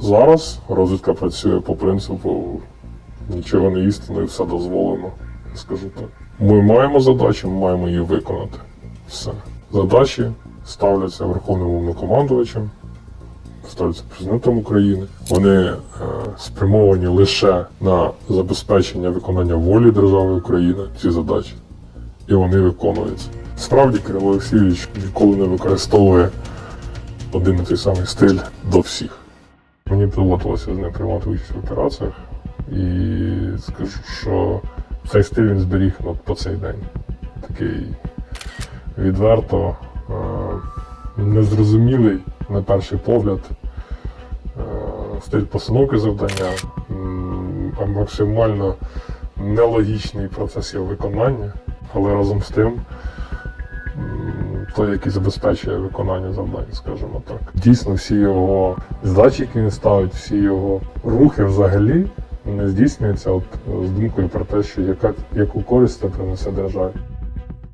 Зараз розвідка працює по принципу нічого не істинно і все дозволено, я скажу так. Ми маємо задачу, ми маємо її виконати. Все. Задачі ставляться Верховним Головнокомандувачем, ставляться президентом України. Вони е, спрямовані лише на забезпечення виконання волі держави України, ці задачі. І вони виконуються. Справді Кирило Олексійович ніколи не використовує один і той самий стиль до всіх. Мені доводилося з ним приймати участь в операціях, і скажу, що цей стиль він зберіг ну, по цей день. Такий відверто е, незрозумілий на перший погляд е, стиль постановки завдання, а максимально нелогічний процес його виконання, але разом з тим той, який забезпечує виконання завдань, скажімо так. Дійсно, всі його здачі, які він ставить, всі його рухи взагалі не здійснюються от, з думкою про те, що яка, яку користь це принесе державі.